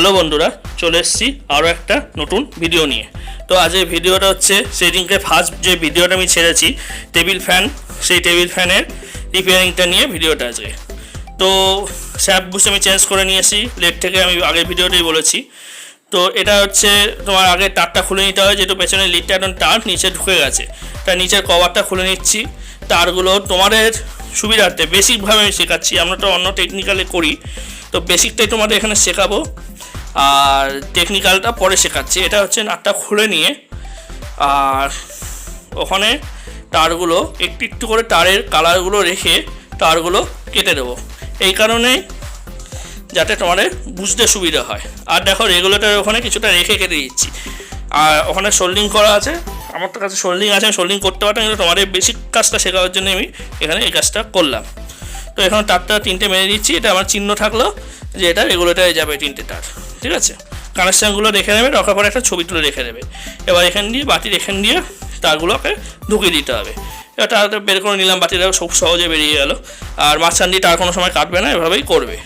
Hello বন্ধুরা, চলে এসেছি আরও একটা নতুন ভিডিও নিয়ে। তো আজের ভিডিওটা হচ্ছে সেদিনকে ফার্স্ট যে ভিডিওটা আমি ছেড়েছি টেবিল ফ্যান সেই টেবিল ফ্যানের রিপেয়ারিংটা নিয়ে ভিডিওটা আজকে। তো স্যাপ বুস আমি চেঞ্জ করে নিয়েছি লেট থেকে আমি আগের ভিডিওটাই বলেছি। তো এটা হচ্ছে তোমার আগে তারটা খুলে নিতে হয়, যেহেতু পেছনে লিডটা একদম তার নিচে ঢুকে গেছে। তার নিচের কভারটা খুলে নিচ্ছি। তারগুলো তোমাদের সুবিধার্থে বেসিকভাবে আমি শেখাচ্ছি, আমরা তো অন্য টেকনিক্যালে করি। তো বেসিকটাই তোমাদের এখানে শেখাবো। আর টেকনিক্যালটা পরে শেখাচ্ছি। এটা হচ্ছে নাটটা খুলে নিয়ে, আর ওখানে তারগুলো একটু একটু করে তারের কালারগুলো রেখে তারগুলো কেটে দেবো। এই কারণেই যাতে তোমাদের বুঝতে সুবিধা হয়। আর দেখো রেগুলেটর ওখানে কিছুটা রেখে কেটে দিচ্ছি। আর ওখানে সোল্ডিং করা আছে। আমার তো কাছে সোল্ডিং আছে আমি সোল্ডিং করতে পারতাম, কিন্তু তোমাদের বেসিক কাজটা শেখানোর জন্য আমি এখানে এই কাজটা করলাম। তো এখানে তারটা তিনটে মেরে দিচ্ছি। এটা আমার চিহ্ন থাকল যে এটা রেগুলেটারে যাবে তিনটে তার। ঠিক আছে? কানেকশানগুলো রেখে নেবে রকার পরে একটা ছবি তুলে রেখে দেবে। এবার এখান দিয়ে বাতির এখান দিয়ে তারগুলোকে ঢুকিয়ে দিতে হবে। এবার তারটা বের করে নিলাম বাতিটা খুব সহজে বেরিয়ে গেল। আর মাঝখান দিয়ে তার কোনো সময় কাটবে না, এভাবেই করবে।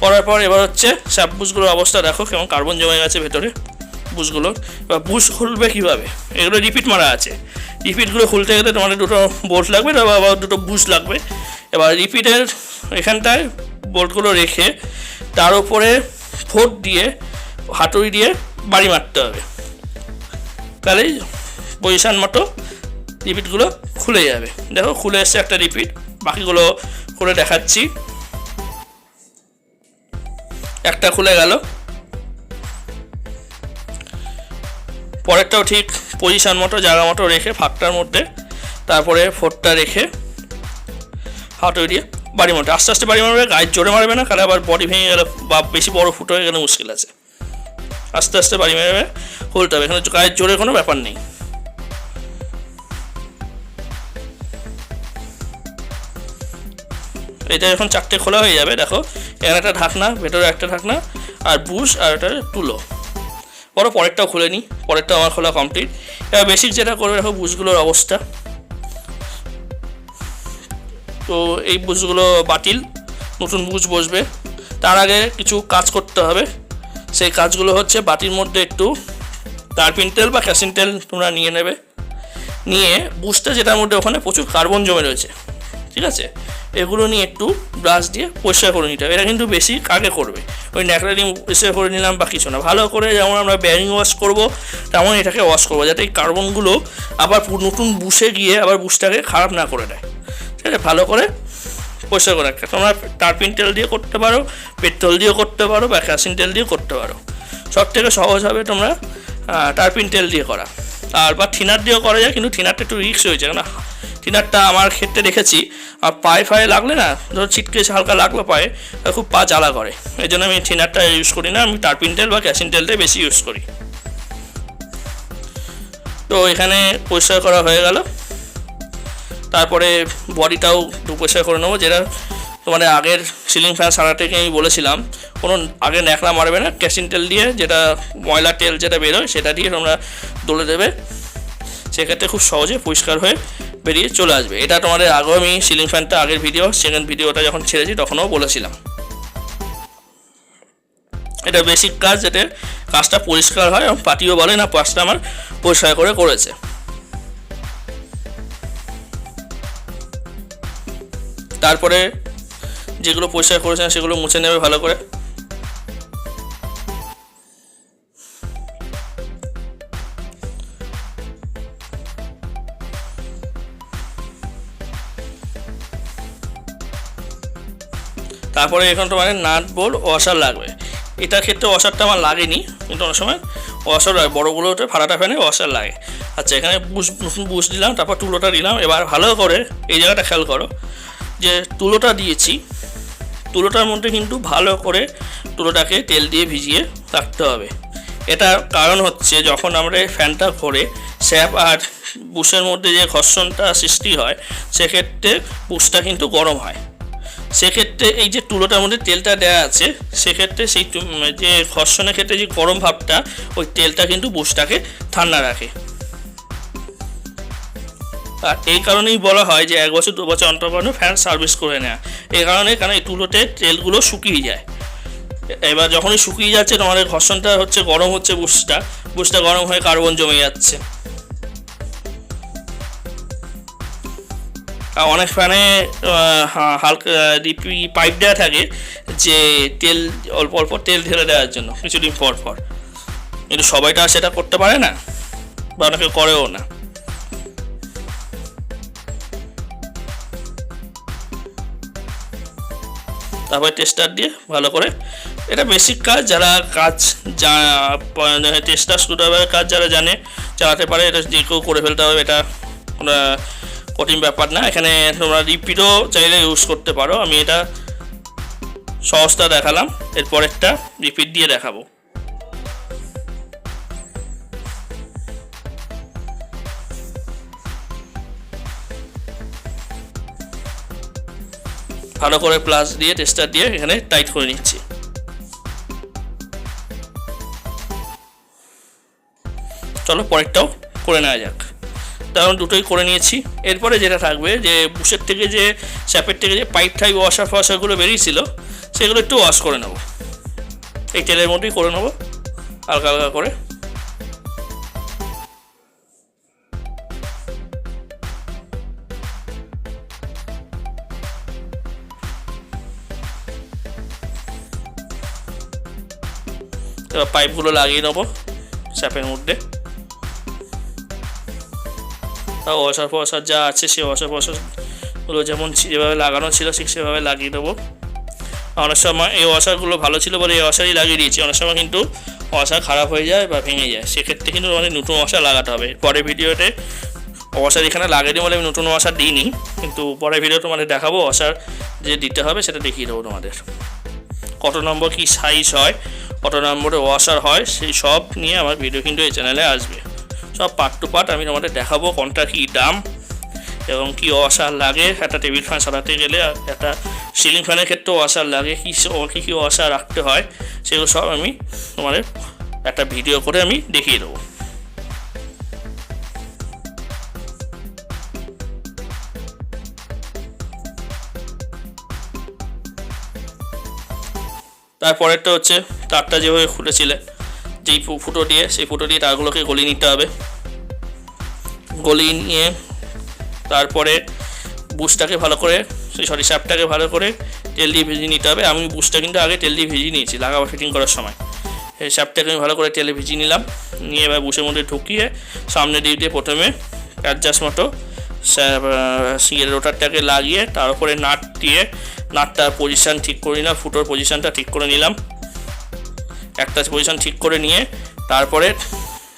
করার পর এবার হচ্ছে স্যাপ বুসগুলোর অবস্থা দেখো কেমন কার্বন জমে গেছে ভেতরে বুসগুলো এবার বুস খুলবে কীভাবে? এগুলো রিপিট মারা আছে। রিপিটগুলো খুলতে গেলে তোমাদের দুটো বোল্ট লাগবে, তারপর আবার দুটো বুস লাগবে। এবার রিপিটের এখানটায় বোল্টগুলো রেখে তার উপরে ফোট দিয়ে, হাতুড়ি দিয়ে বাড়ি মারতে হবে। তাহলেই পজিশান মতো রিপিটগুলো খুলে যাবে। দেখো খুলে এসছে একটা রিপিট, বাকিগুলো করে দেখাচ্ছি। একটা খুলে গেল। পরেরটাও ঠিক পজিশন মতো, জায়গা মতো রেখে ফাঁকটার মধ্যে, তারপরে ফোরটা রেখে হাতুড়ি দিয়ে বাড়ি মারবে, আস্তে আস্তে বাড়ি মারবে, গায়ের জোরে মারবে না কারণ আবার বডি ভেঙে গেলে বা বেশি বড় ফুটো হয়ে গেলে মুশকিল আছে। আস্তে আস্তে বাড়ি মারবে, খুলতে হবে, এখানে গায়ের জোরে কোনো ব্যাপার নেই। এটা যখন চারটে খোলা হয়ে যাবে, দেখো। এখানে একটা ঢাকনা, ভেতরে একটা ঢাকনা, আর বুশ, আর একটা তুলো। বড় পরেরটাও খুলে নিই পরেরটাও আমার খোলা কমপ্লিট এবার বেসিক যেটা করবে, দেখো, বুশগুলোর অবস্থা। তো এই বুশগুলো বাতিল, নতুন বুশ বসবে। তার আগে কিছু কাজ করতে হবে। সেই কাজগুলো হচ্ছে বাটির মধ্যে একটু তারপিন তেল বা ক্যাসিন তেল তোমরা নিয়ে নেবে। নিয়ে বুশটা যেটার মধ্যে ওখানে প্রচুর কার্বন জমে রয়েছে, ঠিক আছে? এগুলো নিয়ে একটু ব্রাশ দিয়ে পরিষ্কার করে নিতে হবে। এটা কিন্তু বেশি কাকে করবে? ওই ন্যাকড়া দিয়ে পরিষ্কার করে নিলাম বা কিছু না। ভালো করে যেমন আমরা ব্যারিং ওয়াশ করব, তেমন এটাকে ওয়াশ করব, যাতে এই কার্বনগুলো আবার নতুন বুশে গিয়ে আবার বুশটাকে খারাপ না করে দেয়। আছে ভালো করে পরিষ্কার করে রাখতে। তোমরা টারপিন তেল দিয়ে করতে পারো, পেট্রোল দিয়েও করতে পারো বা ক্যাসিন তেল দিয়েও করতে পারো। সব থেকে সহজ হবে তোমরা টারপিন তেল দিয়ে করা। আর বা থিনার দিয়েও করা যায়, কিন্তু থিনারটা একটু রিক্স হয়েছে কেন থিনারটা আমার ক্ষেত্রে দেখেছি, আর পায়ে ফায়ে লাগলে না, ধরো ছিটকে হালকা লাগল পায়ে খুব পা জ্বালা করে। এই জন্য আমি থিনারটা ইউজ করি না, আমি টারপিন তেল বা ক্যাসিন তেলটাই বেশি ইউজ করি। তো এখানে পরিষ্কার করা হয়ে গেল। তারপরে বডিটাও দু পরিষ্কার করে নেব, যেটা তোমাদের আগের সিলিং ফ্যান সারাটাকে আমি বলেছিলাম, কোনো আগে ন্যাকড়া মারবে না ক্যাসিন তেল দিয়ে যেটা ময়লা তেল যেটা বেরোয় সেটা দিয়ে তোমরা দলে দেবে, সেক্ষেত্রে খুব সহজে পরিষ্কার হয়ে বেরিয়ে চলে আসবে। এটা তোমাদের আগেও আমি সিলিং ফ্যানটা আগের ভিডিও সেকেন্ড ভিডিওটা যখন ছেড়েছি তখনও বলেছিলাম। এটা বেসিক কাজ, যাতে কাজটা পরিষ্কার হয় এবং পাটিও বলে না কাজটা আমার পরিষ্কার করে করেছে। তারপরে যেগুলো পরিষ্কার করেছেন সেগুলো মুছে নেবে ভালো করে। তারপরে এখন তোমার নাট বোল্ট ওয়াশার লাগবে। এটার ক্ষেত্রে ওয়াশারটা আমার লাগেনি, কিন্তু অনেক সময় ওয়াশার লাগে বড়োগুলোতে ফাটাটা ফ্যানে ওয়াশার লাগে। আচ্ছা এখানে বুশ বুশ দিলাম, তারপর তুলোটা দিলাম। এবার ভালো করে এই জায়গাটা খেয়াল করো। যে তুলোটা দিয়েছি, তুলোটার মধ্যে কিন্তু ভালো করে তুলোটাকে তেল দিয়ে ভিজিয়ে রাখতে হবে। এটার কারণ হচ্ছে যখন আমরা ফ্যানটা ঘোরে স্যাপ আর বুশের মধ্যে যে ঘর্ষণটা সৃষ্টি হয়, সেক্ষেত্রে বুশটা কিন্তু গরম হয়। সেক্ষেত্রে এই যে তুলোটার মধ্যে তেলটা দেওয়া আছে, সেক্ষেত্রে সেই যে ঘর্ষণের ক্ষেত্রে যে গরম ভাবটা, ওই তেলটা কিন্তু বুশটাকে ঠান্ডা রাখে। আর এই কারণেই বলা হয় যে এক বছর, দু বছর অন্তর ফ্যান সার্ভিস করে নেওয়া এই কারণে কারণ এই তুলোতে তেলগুলো শুকিয়ে যায়? এবার যখনই শুকিয়ে যাচ্ছে, তোমাদের ঘর্ষণটা হচ্ছে, গরম হচ্ছে বুশটা বুশটা গরম হয়ে কার্বন জমে যাচ্ছে। আর অনেক ফ্যানে হালকা ডিপি পাইপ দেওয়া থাকে যে তেল, অল্প অল্প তেল ঢেলে দেওয়ার জন্য, কিছুদিন পর পর। কিন্তু সবাইটা সেটা করতে পারে না, বা অনেকে করেও না। তারপরে টেস্টার দিয়ে ভালো করে। এটা বেসিক কাজ, যারা কাজ যা টেস্টার স্ক্রুড্রাইভারের কাজ যারা জানে, চালাতে পারে, এটা যে কেউ করে ফেলতে হবে, এটা কোনো কঠিন ব্যাপার না। এখানে তোমরা রিপিটও চাইলে ইউজ করতে পারো। আমি এটা সহজটা দেখালাম এরপরেরটা রিপিট দিয়ে দেখাবো। ভালো করে প্লাস দিয়ে টেস্টার দিয়ে এখানে টাইট করে নিচ্ছি। চলো পরেরটাও করে নেওয়া যাক। কারণ দুটোই করে নিয়েছি। এরপরে যেটা থাকবে যে বুশের থেকে যে স্যাপের থেকে যে পাইপ টাইপ ওয়াশার ফোয়াশারগুলো বেরিয়েছিল, সেগুলো একটু ওয়াশ করে নেব। এই তেলের মধ্যেই করে নেব, হালকা হালকা করে। পাইপগুলো লাগিয়ে নেব স্যাপের মধ্যে। তা ওয়াশার ফোয়াশার যা আছে সেই ওয়াশার ফোয়াশারগুলো যেমন যেভাবে লাগানো ছিল, ঠিক সেভাবে লাগিয়ে দেবো অনেক সময় এই ওয়াশারগুলো ভালো ছিল বলে এই ওয়াশারই লাগিয়ে দিয়েছি। অনেক সময় কিন্তু ওয়াশার খারাপ হয়ে যায় বা ভেঙে যায়। সেক্ষেত্রে কিন্তু আমাদের নতুন ওয়াশার লাগাতে হবে। পরের ভিডিওতে ওয়াশার এখানে লাগিয়ে দিই বলে আমি নতুন ওয়াশার দিইনি। কিন্তু পরের ভিডিও তোমাদের দেখাবো, ওয়াশার যে দিতে হবে সেটা দেখিয়ে দেবো তোমাদের। কত নম্বর কি সাইজ হয়? কত নম্বরে ওয়াশার হয়, সেই সব নিয়ে আমার ভিডিও কিন্তু এই চ্যানেলে আসবে। সব পার্ট টু পার্ট আমি তোমাদের দেখাবো কোনটা কী দাম এবং কি ওয়াশার লাগে। একটা টেবিল ফ্যান সারাতে গেলে একটা সিলিং ফ্যানের ক্ষেত্রেও ওয়াশার লাগে। কী কী কী ওয়াশার রাখতে হয়, সেগুলো সব আমি তোমাদের একটা ভিডিও করে আমি দেখিয়ে দেবো। তারপরেরটা হচ্ছে তারটা যেভাবে খুলেছিলে যেই ফুটো দিয়ে, সেই ফুটো দিয়ে তারগুলোকে গলিয়ে নিতে হবে। গলিয়ে নিয়ে তারপরে বুশটাকে ভালো করে সেই সরি শ্যাপটাকে ভালো করে তেল দিয়ে ভেজে নিতে হবে। আমি বুশটা কিন্তু আগে তেল দিয়ে ভেজে নিয়েছি লাগাবো ফিটিং করার সময়। এই শ্যাপটাকে আমি ভালো করে তেলে ভেজে নিলাম। নিয়ে এবার বুসের মধ্যে ঢুকিয়ে সামনে দিয়ে দিয়ে প্রথমে অ্যাডজাস্ট মতো সিয়ের রোটারটাকে লাগিয়ে তার উপরে নাট দিয়ে, নাটটার পজিশান ঠিক করে নিলাম, ফুটোর পজিশানটা ঠিক করে নিলাম। একটা পজিশান ঠিক করে নিয়ে তারপরে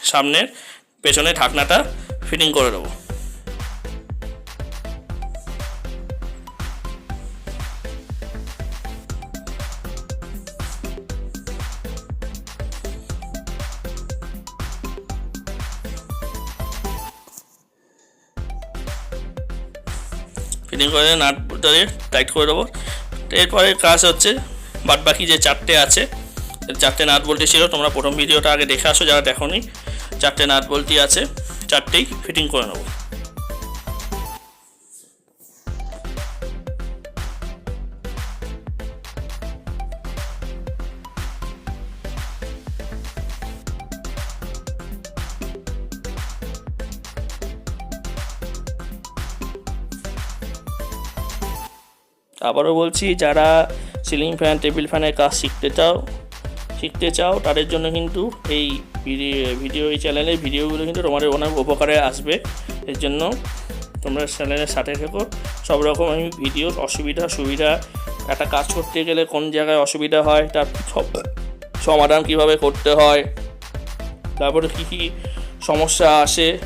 সামনের পেছনে ঢাকনাটা ফিটিং করে দেবো। ফিটিং করে দিয়ে টাইট করে দেবো। এরপরে কাজ হচ্ছে বাদ বাকি যে চারটে আছে চারটে নাট বল্টি ছিল, তোমরা প্রথম ভিডিওটা আগে দেখে আসো, যারা দেখোনি, চারটে নাট বল্টি আছে, চারটেই ফিটিং করে নেব। আবারও বলছি, যারা সিলিং ফ্যান টেবিল ফ্যানের কাজ শিখতে চাও শিখতে চাও, তাদের জন্য কিন্তু এই ভিডিও- এই চ্যানেলের ভিডিওগুলো কিন্তু তোমাদের অনেক উপকারে আসবে। এর জন্য তোমরা চ্যানেলের সাথে থেকো। সব রকম আমি ভিডিও, অসুবিধা, সুবিধা, একটা কাজ করতে গেলে কোন জায়গায় অসুবিধা হয়, তার সব সমাধান কীভাবে করতে হয়, তারপরে কী কী সমস্যা আসে,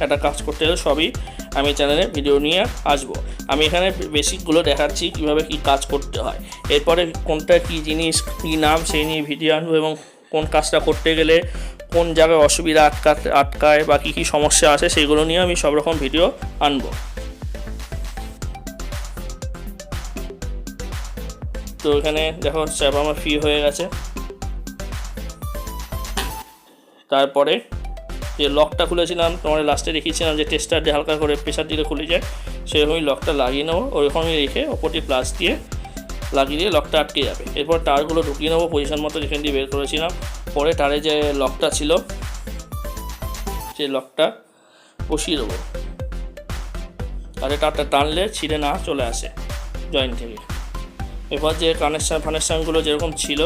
একটা কাজ করতে গেলে সবই আমি চ্যানেলে ভিডিও নিয়ে আসব। আমি এখানে বেসিকগুলো দেখাচ্ছি কীভাবে কী কাজ করতে হয়। এরপরে কোনটা কী জিনিস, কী নাম সেই নিয়ে ভিডিও আনব এবং কোন কাজটা করতে গেলে কোন জায়গায় অসুবিধা আটকা, আটকায় বা কী কী সমস্যা আসে সেগুলো নিয়ে আমি সব রকম ভিডিও আনব। তো এখানে দেখো স্যাপ আমার ফ্রি হয়ে গেছে। তারপরে যে লকটা খুলেছিলাম, তোমার লাস্টে দেখিয়েছিলাম যে টেস্টার দিয়ে হালকা করে প্রেশার দিলে খুলে যায় সেরকমই লকটা লাগিয়ে নেব ওরকমই রেখে ওপরটি প্লাস দিয়ে লাগিয়ে দিয়ে লকটা আটকে যাবে। এরপর টারগুলো ঢুকিয়ে নেব পজিশন মতো যেখান দিয়ে বের করেছিলাম। পরে টারে যে লকটা ছিল, সেই লকটা বসিয়ে দেবো। তাহলে টারটা টানলে ছিঁড়ে না চলে আসে জয়েন্ট থেকে। এরপর যে কানেকশান ফানেকশানগুলো যেরকম ছিল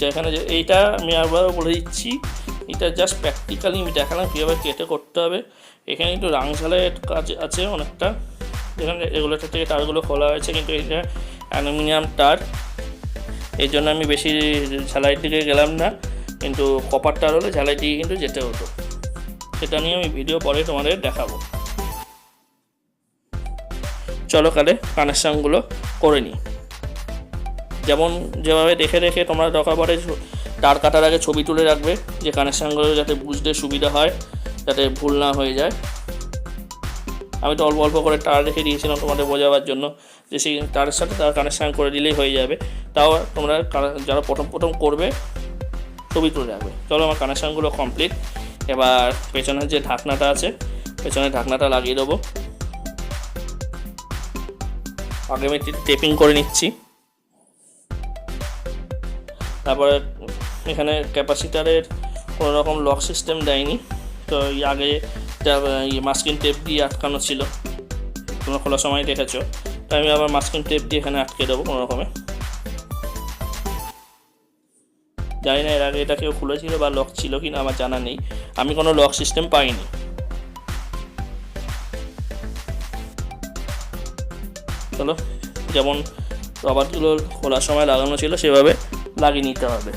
যেখানে যে এইটা আমি আবারও বলে দিচ্ছি, এটা জাস্ট প্র্যাকটিক্যালি আমি দেখালাম কীভাবে কেটে করতে হবে। এখানে একটু রাং ঝালের কাজ আছে অনেকটা, যেখানে রেগুলেটর থেকে তারগুলো খোলা হয়েছে, কিন্তু এটা অ্যালুমিনিয়াম তার। এই জন্য আমি বেশি ঝালাইয়ের দিকে গেলাম না, কিন্তু কপার তার হলে ঝালাই দিয়ে কিন্তু যেতে হতো। সেটা নিয়ে আমি ভিডিও পরে তোমাদের দেখাবো। চলো কালে কানেকশানগুলো করে নিই। যেমন যেভাবে দেখে দেখে তোমরা পড়ে তার কাটার আগে ছবি তুলে রাখবে, যে কানেকশানগুলো যাতে বুঝতে সুবিধা হয়, যাতে ভুল না হয়ে যায়। আমি তো অল্প অল্প করে তার রেখে দিয়েছিলাম তোমাদের বোঝাবার জন্য, যে সেই তারের সাথে তার কানেকশান করে দিলেই হয়ে যাবে। তাও তোমরা যারা প্রথম প্রথম করবে, ছবি তুলে রাখবে। চলো আমার কানেকশানগুলো কমপ্লিট এবার পেছনের যে ঢাকনাটা আছে, পেছনের ঢাকনাটা লাগিয়ে দেবো। আগে আমি টেপিং করে নিচ্ছি। তারপরে এখানে ক্যাপাসিটারের কোনো রকম লক সিস্টেম দেয়নি। তো আগে যা মাস্কিন টেপ দিয়ে আটকানো ছিল, তোমরা খোলা সময় দেখেছ। তো আমি আবার মাস্কিন টেপ দিয়ে এখানে আটকে দেবো কোনো রকমে। জানি না এর আগে এটা কেউ খুলেছিল বা লক ছিল কি না আমার জানা নেই। আমি কোনো লক সিস্টেম পাইনি। চলো, যেমন রবারগুলো খোলার সময় লাগানো ছিল সেভাবে লাগিয়ে নিতে হবে।